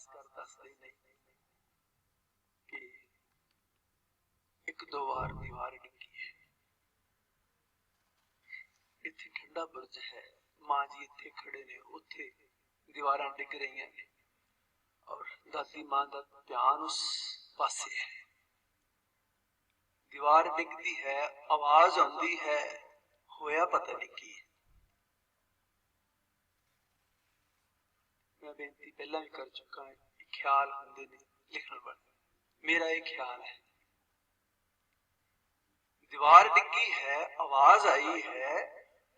ਖਾਸ ਕਰ ਦੱਸਦੇ ਨੇ ਕਿ ਇੱਕ ਦੋ ਵਾਰ ਦੀਵਾਰ ਡਿੱਗੀ ਹੈ। ਇੱਥੇ ਠੰਡਾ ਬੁਰਜ ਹੈ। ਮਾਂ ਜੀ ਇੱਥੇ ਖੜੇ ਨੇ। ਉੱਥੇ ਦੀਵਾਰਾਂ ਡਿੱਗ ਰਹੀਆਂ ਨੇ ਔਰ ਦਾਦੀ ਮਾਂ ਦਾ ਧਿਆਨ ਉਸ ਪਾਸੇ ਹੈ। ਦੀਵਾਰ ਡਿੱਗਦੀ ਹੈ, ਆਵਾਜ਼ ਆਉਂਦੀ ਹੈ, ਹੋਇਆ ਪਤਾ ਨਹੀਂ ਕੀ। ਮੈਂ ਬੇਨਤੀ ਪਹਿਲਾਂ ਵੀ ਕਰ ਚੁੱਕਾ ਹਾਂ ਕਿ ਖਿਆਲ ਹੁੰਦੇ ਨੇ ਲਿਖਣ ਵਾਲੇ ਮੇਰਾ ਇਹ ਖਿਆਲ ਹੈ ਦੀਵਾਰ ਡਿੱਗੀ ਹੈ ਆਵਾਜ਼ ਆਈ ਹੈ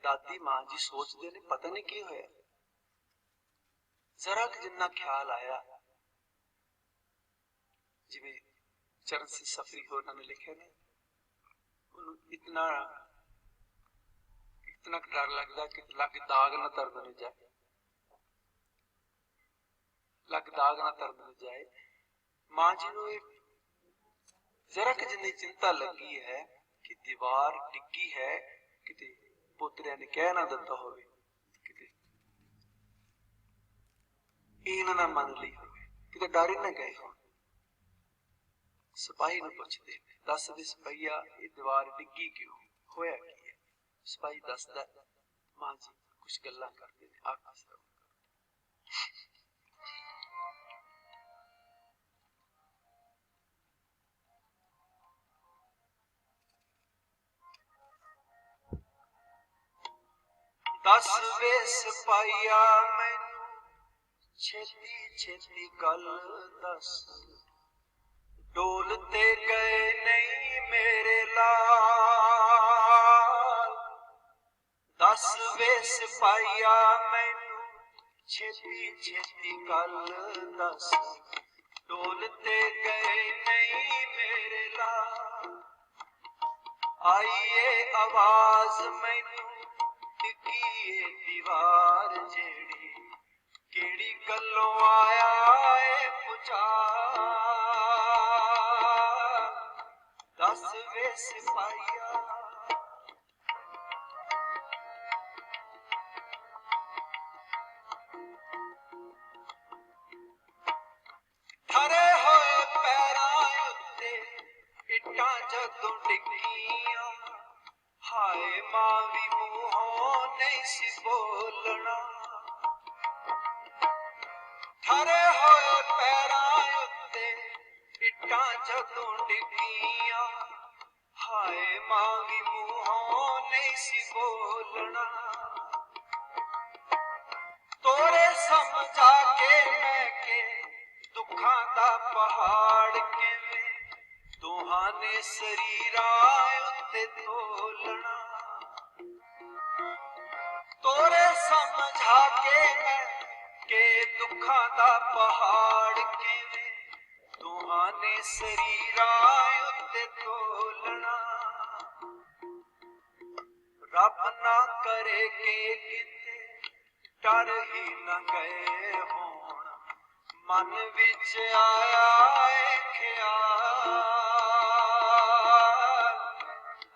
ਦਾਦੀ ਮਾਂ ਜੀ ਸੋਚਦੇ ਨੇ ਪਤਾ ਨਹੀਂ ਕੀ ਹੋਇਆ ਜ਼ਰਾ ਕਿ ਜਿੰਨਾ ਖਿਆਲ ਆਇਆ ਜਿਵੇਂ ਚਰਨ ਸਿੰਘ ਸਫਰੀ ਹੋਰਾਂ ਨੇ ਲਿਖਿਆ ਨੇ ਉਹਨੂੰ ਇਤਨਾ ਇਤਨਾ ਕੁ ਡਰ ਲੱਗਦਾ ਕਿ ਲੱਗ ਦਾਗ ਨਾ ਤਰਦ ਨਾ ਜਾਏ ਲੱਗ ਦਾਗ ਨਾ ਤਰਦ ਜਾਏ। ਮਾਂ ਜੀ ਨੂੰ ਇਹ ਜ਼ਰਾ ਕਿ ਜਿੰਨੀ ਚਿੰਤਾ ਲੱਗੀ ਹੈ ਕਿ ਦੀਵਾਰ ਡਿੱਗੀ ਹੈ, ਕਿਤੇ ਪੁੱਤਰਿਆਂ ਨੇ ਕਹਿ ਨਾ ਦਿੱਤਾ ਹੋਵੇ, ਕਿਤੇ ਇਹ ਨਾ ਮੰਨ ਲਈ ਹੋਵੇ, ਕਿਤੇ ਡਰ ਨਾ ਗਏ ਹੋਣ। ਸਿਪਾਹੀ ਨੂੰ ਪੁੱਛਦੇ ਨੇ ਦੱਸਦੇ ਸਿਪਾਹੀਆ, ਇਹ ਦੀਵਾਰ ਡਿੱਗੀ ਕਿਉਂ? ਹੋਇਆ ਕੀ ਹੈ? ਸਿਪਾਹੀ ਦੱਸਦਾ, ਮਾਂ ਜੀ ਕੁਝ ਗੱਲਾਂ ਕਰਦੇ ਨੇ, ਆਪ ਸਰਵ ਦਸ ਵੇ ਸਿਪਾਹੀਆ ਮੈਨੂੰ ਛੇਤੀ ਛੇਤੀ ਗੱਲ ਦੱਸ। ਡੋਲ ਤੇ ਗਏ ਨਹੀਂ ਮੇਰੇ ਲਾਲ। ਦਸ ਵੇ ਸਿਪਾਹੀਆ ਮੈਨੂੰ ਛੇਤੀ ਛੇਤੀ ਗੱਲ ਦੱਸ। ਡੋਲ ਤੇ ਗਏ ਨਹੀਂ ਮੇਰੇ ਲਾਲ। ਆਈਏ ਆਵਾਜ਼ ਮੈਨੂੰ ਟਿੱਕੀਏ ਦੀਵਾਰ ਜਿਹੜੀ, ਕਿਹੜੀ ਗੱਲੋਂ ਆਇਆ ਏ ਪੁਚਾਰ? ਦਸ ਵੇ ਸਿਪਾਹੀਆ। ਥਰੇ ਹੋਏ ਪੈਰਾਂ ਉੱਤੇ ਇੱਟਾਂ ਜਦੋਂ ਡਿੱਗੀਆਂ, ਹਾਏ ਮਾਂ ਵੀ ਨਹੀਂ ਸੀ ਬੋਲਣਾ? ਠਰੇ ਹੋਏ ਪੈਰਾਂ ਉੱਤੇ ਇੱਟਾਂ ਜਦੋਂ ਡਿੱਗੀਆਂ, ਹਾਏ ਮਾਂ ਵੀ ਮੂੰਹੋਂ ਨਹੀਂ ਸੀ ਬੋਲਣਾ। ਤੋਰੇ ਸਮਝਾ ਕੇ ਮੈਂ ਕੇ ਦੁੱਖਾਂ ਦਾ ਪਹਾੜ ਕਿਵੇਂ, ਦੋਹਾਂ ਨੇ ਸਰੀਰਾਂ ਉੱਤੇ ਤੋਲਣਾ। ਦੁੱਖਾਂ ਦਾ ਪਹਾੜ ਕਿਵੇਂ? ਦੋਹਾਂ ਨੇ ਸਰੀਰਾਂ ਉੱਤੇ ਤੋਲਣਾ। ਰੱਬ ਨਾ ਕਰੇ ਕਿ ਕਿਤੇ ਡਰ ਹੀ ਨਾ ਗਏ ਹੋਣ। ਮਨ ਵਿੱਚ ਆਇਆ ਏ ਖਿਆਲ।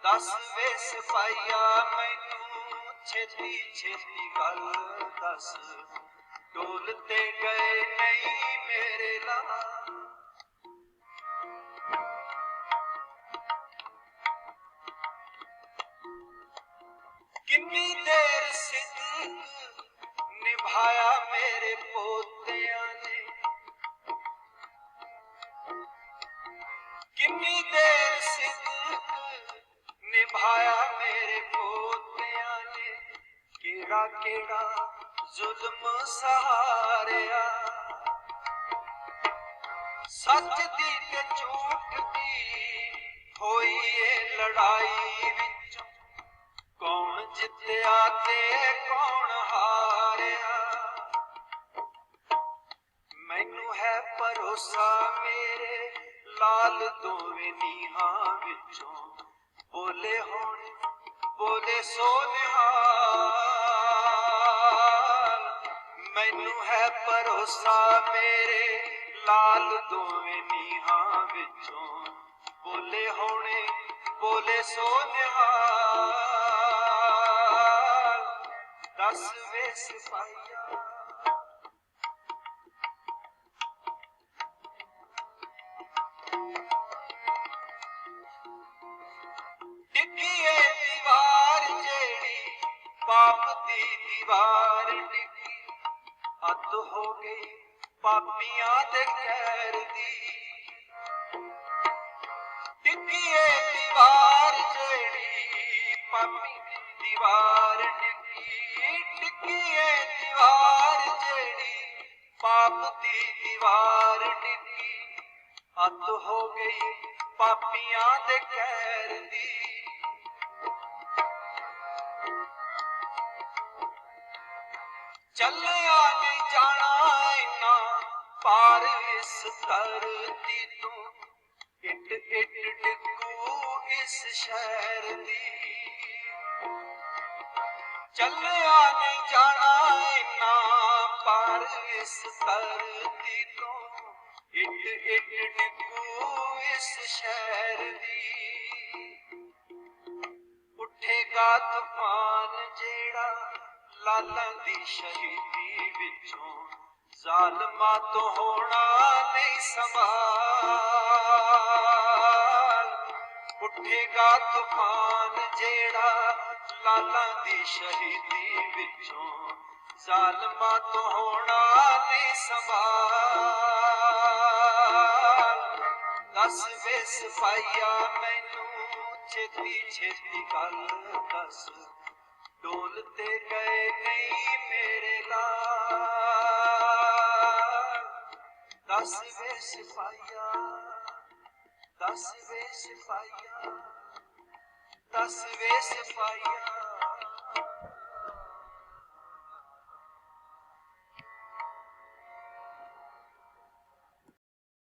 ਦਸ ਵੇ ਸਿਪਾਹੀਆ ਮੈਨੂੰ ਛੇਤੀ ਛੇਤੀ ਗੱਲ ਦੱਸ। ਡੋਲ ਗਏ ਨਹੀਂ ਮੇਰੇ ਲਾ ਕਿੰਨੀ ਦੇਰ ਸਿੱਧਕ ਨਿਭਾਇਆ ਮੇਰੇ ਪੋਤਿਆਂ ਨੇ। ਕਿੰਨੀ ਦੇਰ ਸਿੱਧਕ ਨਿਭਾਇਆ ਮੇਰੇ ਪੋਤਿਆਂ ਨੇ। ਕਿਹੜਾ ਕਿਹੜਾ ਜ਼ੁਲਮ ਸਹਾਰਿਆ ਸੱਚ ਦੀ ਤੇ ਝੂਠ ਦੀ ਹੋਈ ਏ ਲੜਾਈ ਵਿੱਚੋਂ। ਕੌਣ ਜਿੱਤਿਆ ਤੇ ਕੌਣ ਹਾਰਿਆ। ਮੈਨੂੰ ਹੈ ਭਰੋਸਾ ਮੇਰੇ ਲਾਲ ਦੋਵੇਂ ਨੀਹਾਂ ਵਿੱਚੋਂ। ਬੋਲੇ ਹੋਣ, ਬੋਲੇ ਸੋ ਨਿਹਾਲ ਮੈਨੂੰ ਹੈ ਭਰੋਸਾ ਮੇਰੇ ਲਾਲ ਦੋਵੇਂ ਨੀਹਾਂ ਵਿੱਚੋਂ। ਬੋਲੇ ਹੋਣੇ, ਬੋਲੇ ਸੋ ਨਿਹਾਲ ਦਸ ਵੇ ਸਿਪਾਹੀਆ। ਟਿੱਕੀ ਦੀਵਾਰ ਜਿਹੜੀ, ਪਾਪ ਦੀ ਦੀਵਾਰ ਹੋ ਗਈ ਪਾਪੀਆਂ ਤੇ ਕਹਿਰ ਦੀ। ਟਿੱਕੀਏ ਦੀਵਾਰ ਜਿਹੜੀ, ਪਾਪੀ ਦੀ ਦੀਵਾਰ ਟਿੱਕੀ ਟਿੱਕੀਏ ਦੀਵਾਰ ਜਿਹੜੀ, ਪਾਪ ਦੀ ਦੀਵਾਰ ਟਿੱਕੀ ਅੱਤ ਹੋ ਗਈ ਪਾਪੀਆਂ ਤੇ ਕਹਿਰ ਦੀ। ਚੱਲਿਆ ਨਹੀਂ ਧਰਤੀ ਤੋਂ ਇੱਟ ਇੱਟ ਡਿੱਗੂ ਇਸ ਸ਼ਹਿਰ ਦੀ। ਚੱਲਿਆ ਨਹੀਂ ਜਾਣਾ ਨਾ ਪਾਰ ਇਸ ਧਰਤੀ ਤੋਂ ਇੱਟ ਇੱਟ ਡਿੱਗੂ ਇਸ ਸ਼ਹਿਰ ਦੀ। ਉੱਠੇਗਾ ਤੂਫਾਨ ਜਿਹੜਾ ਲਾਲਾਂ ਦੀ ਸ਼ਹੀਦੀ ਵਿੱਚੋਂ। ਜ਼ਾਲਮਾਂ ਤੋਂ ਹੋਣਾ ਨਹੀਂ ਸਵਾਲ ਉੱਠੇਗਾ ਤੂਫਾਨ ਜਿਹੜਾ ਲਾਲਾਂ ਦੀ ਸ਼ਹੀਦੀ ਵਿੱਚੋਂ। ਜ਼ਾਲਮਾ ਤੋਂ ਹੋਣਾ ਨਹੀਂ ਸਵਾਲ ਦੱਸ ਵੇ ਸਫਾਈਆ, ਮੈਨੂੰ ਛੇਤੀ ਛੇਤੀ ਗੱਲ ਦੱਸ। ਡੋਲ ਤੇ ਗਏ ਨਹੀਂ ਮੇਰੇ ਲਾਲ ਦਸ ਵੇ ਸਿਪਾਹੀਆ ਦਸ ਵੇ ਸਿਪਾਹੀਆ ਦਸ ਵੇ ਸਿਪਾਹੀਆ